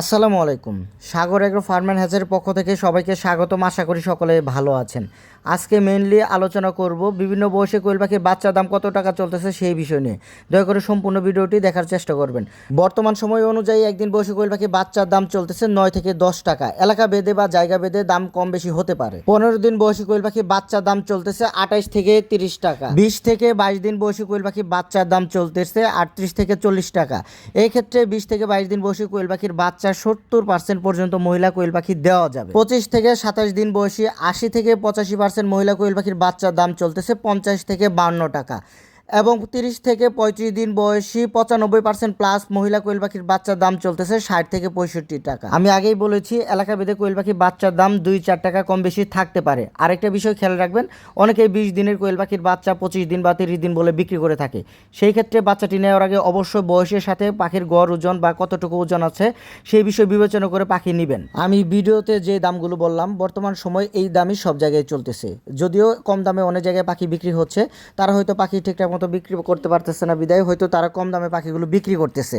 আসসালামু আলাইকুম। Sagar agro farm and হ্যাচের পক্ষ থেকে সবাইকে স্বাগতম। আশা করি সকলে ভালো আছেন। আজকে মেনলি আলোচনা করব বিভিন্ন বয়সে কোয়েল পাখির বাচ্চার দাম কত টাকা চলতেছে সেই বিষয় নিয়ে। দয়া করে সম্পূর্ণ ভিডিওটি দেখার চেষ্টা করবেন। বর্তমান সময় অনুযায়ী একদিন বয়সে কোয়েল পাখির বাচ্চার দাম চলতেছে নয় থেকে দশ টাকা। এলাকা বেদে বা জায়গা বেদে দাম কম বেশি হতে পারে। পনেরো দিন বয়সী কোয়েল পাখির বাচ্চার দাম চলতেছে আঠাইশ থেকে তিরিশ টাকা। বিশ থেকে বাইশ দিন বয়সী কোয়েল পাখির বাচ্চার দাম চলতেছে আটত্রিশ থেকে চল্লিশ টাকা। এই ক্ষেত্রে বিশ থেকে বাইশ দিন বয়সী কোয়েল পাখির বাচ্চা সত্তর পার্সেন্ট পর্যন্ত মহিলা কোয়েল পাখি দেওয়া যাবে। পঁচিশ থেকে সাতাশ দিন বয়সী আশি থেকে পঁচাশি পার্সেন্ট মহিলা কোয়েল পাখির বাচ্চার দাম চলতেছে পঞ্চাশ থেকে বান্ন টাকা। এবং তিরিশ থেকে পঁয়ত্রিশ দিন বয়সী পঁচানব্বই পার্সেন্ট প্লাস মহিলা কোয়েল পাখির বাচ্চার দাম চলতেছে ষাট থেকে পঁয়ষট্টি টাকা। আমি আগেই বলেছি এলাকা ভেদে কোয়েল পাখির বাচ্চার দাম দুই চার টাকা কম বেশি থাকতে পারে। আরেকটা বিষয় খেয়াল রাখবেন, অনেকেই বিশ দিনের কোয়েল পাখির বাচ্চা পঁচিশ দিন বা তিরিশ দিন বলে বিক্রি করে থাকে। সেই ক্ষেত্রে বাচ্চাটি নেওয়ার আগে অবশ্যই বয়সের সাথে পাখির গড় ওজন বা কতটুকু ওজন আছে সেই বিষয় বিবেচনা করে পাখি নেবেন। আমি ভিডিওতে যে দামগুলো বললাম, বর্তমান সময় এই দামই সব জায়গায় চলতেছে। যদিও কম দামে অনেক জায়গায় পাখি বিক্রি হচ্ছে, তারা হয়তো পাখি ঠিকঠাক মতো বিক্রি করতে পারতেছে না, বিদায় হয়তো তারা কম দামে পাখিগুলো বিক্রি করতেছে।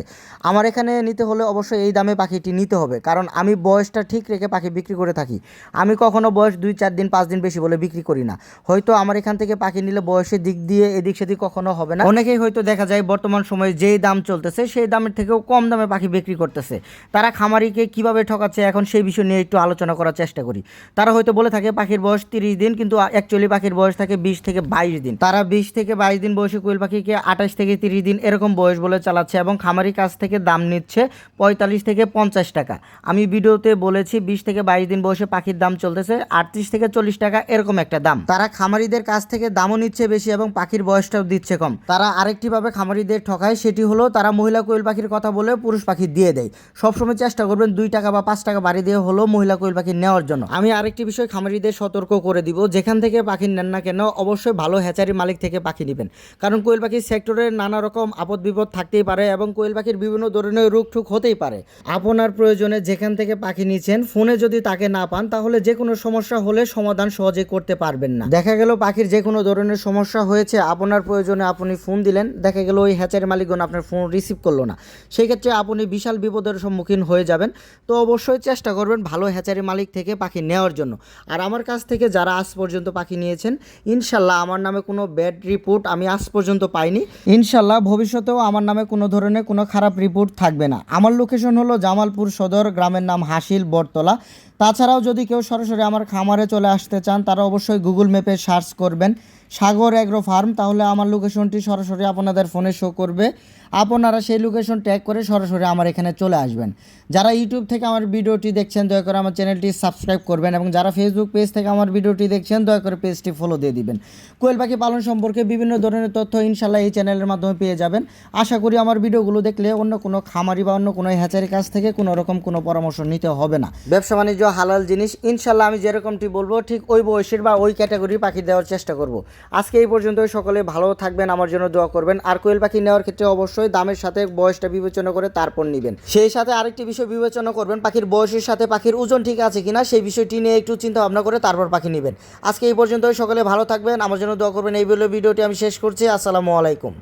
আমার এখানে নিতে হলে অবশ্যই এই দামে পাখিটি নিতে হবে, কারণ আমি বয়সটা ঠিক রেখে পাখি বিক্রি করে থাকি। আমি কখনো বয়স দুই, চার দিন, পাঁচ দিন বেশি বলে বিক্রি করি না। হয়তো আমার এখান থেকে পাখি নিলে বয়সের দিক দিয়ে এদিক সেদিক কখনো হবে না। অনেকেই হয়তো দেখা যায় বর্তমান সময়ে যেই দাম চলতেছে, সেই দামের থেকেও কম দামে পাখি বিক্রি করতেছে। তারা খামারিকে কীভাবে ঠকাচ্ছে এখন সেই বিষয় নিয়ে একটু আলোচনা করার চেষ্টা করি। তারা হয়তো বলে থাকে পাখির বয়স তিরিশ দিন, কিন্তু অ্যাকচুয়ালি পাখির বয়স থাকে বিশ থেকে বাইশ দিন। তারা বিশ থেকে বাইশ দিন বয়সী কোয়েল পাখিকে আঠাশ থেকে তিরিশ দিন এরকম বয়স বলে চালাচ্ছে এবং খামারি কাছ থেকে দাম নিচ্ছে পঁয়তাল্লিশ থেকে পঞ্চাশ টাকা। আমি ভিডিওতে বলেছি বিশ থেকে বাইশ দিন বয়সে পাখির দাম চলতেছে, আটত্রিশ থেকে চল্লিশ টাকা এরকম একটা দাম। তারা খামারিদের কাছ থেকে দামও নিচ্ছে বেশি এবং পাখির বয়সটাও দিচ্ছে কম। তারা আরেকটি ভাবে খামারিদের ঠকায়, সেটি হলো তারা মহিলা কোয়েল পাখির কথা বলে পুরুষ পাখি দিয়ে দেয়। সবসময় চেষ্টা করবেন দুই টাকা বা পাঁচ টাকা বাড়ি দিয়ে হলো মহিলা কোয়েল পাখি নেওয়ার জন্য। আমি আরেকটি বিষয় খামারিদের সতর্ক করে দিব, যেখান থেকে পাখি নেন না কেন অবশ্যই ভালো হ্যাচারি মালিক থেকে পাখি নেবেন। কারণ কোয়েল পাখির সেক্টরের নানা রকম আপদ বিপদ থাকতেই পারে এবং কোয়েল পাখির বিভিন্ন ধরনের রোগ ঠুক হতেই পারে। আপনার প্রয়োজনে যেখান থেকে পাখি নিচ্ছেন, ফোনে যদি তাকে না পান, তাহলে যে কোনো সমস্যা হলে সমাধান সহজে করতে পারবেন না। দেখা গেল পাখির যে কোনো ধরনের সমস্যা হয়েছে, আপনার প্রয়োজনে আপনি ফোন দিলেন, দেখা গেল ওই হ্যাচারি মালিকগণ আপনার ফোন রিসিভ করল না। সেই ক্ষেত্রে আপনি বিশাল বিপদের সম্মুখীন হয়ে যাবেন। তো অবশ্যই চেষ্টা করবেন ভালো হ্যাচারি মালিক থেকে পাখি নেওয়ার জন্য। আর আমার কাছ থেকে যারা আজ পর্যন্ত পাখি নিয়েছেন, ইনশাল্লাহ আমার নামে কোনো ব্যাড রিপোর্ট আমি আজ পর্যন্ত পাইনি। ইনশাল্লাহ ভবিষ্যতেও আমার নামে কোনো ধরনের কোনো খারাপ রিপোর্ট থাকবে না। আমার লোকেশন হলো জামালপুর সদর, গ্রামের নাম হাসিল, বটতলা। তাছাড়াও যদি কেউ সরাসরি আমার খামারে চলে আসতে চান, তারা অবশ্যই গুগল ম্যাপে সার্চ করবেন। সাগর অ্যাগ্রো ফার্ম তাহলে আমার লোকেশনটি সরাসরি আপনাদের ফোনে শো করবে। আপনারা সেই লোকেশন ট্যাগ করে সরাসরি আমার এখানে চলে আসবেন। যারা ইউটিউব থেকে আমার ভিডিওটি দেখছেন, দয়া করে আমার চ্যানেলটি সাবস্ক্রাইব করবেন এবং যারা ফেসবুক পেজ থেকে আমার ভিডিওটি দেখছেন, দয়া করে পেজটি ফলো দিয়ে দিবেন। কোয়েল পাখি পালন সম্পর্কে বিভিন্ন ধরনের তথ্য ইনশাল্লাহ এই চ্যানেলের মাধ্যমে পেয়ে যাবেন। আশা করি আমার ভিডিওগুলো দেখলে অন্য কোনো খামারি বা অন্য কোনো হ্যাচারির কাছ থেকে কোনো রকম কোনো পরামর্শ নিতে হবে না। ব্যবসা বাণিজ্য, হালাল জিনিস ইনশাল্লাহ আমি যেরকমটি বলব, ঠিক ওই বয়সের বা ওই ক্যাটাগরি পাখি দেওয়ার চেষ্টা করব। আজকে এই পর্যন্ত সকলে ভালো থাকবেন, আমার জন্য দোয়া করবেন। আর কোয়েল পাখি নেওয়ার ক্ষেত্রে অবশ্যই দামের সাথে বয়সটা বিবেচনা করে তারপর নেবেন। সেই সাথে আরেকটি বিষয় বিবেচনা করবেন, পাখির বয়সের সাথে পাখির ওজন ঠিক আছে কিনা সেই বিষয়টি নিয়ে একটু চিন্তা ভাবনা করে তারপর পাখি নেবেন। আজকে এই পর্যন্ত সকলে ভালো থাকবেন, আমার জন্য দোয়া করবেন। এই বলে ভিডিওটি আমি শেষ করছি, আসসালামু আলাইকুম।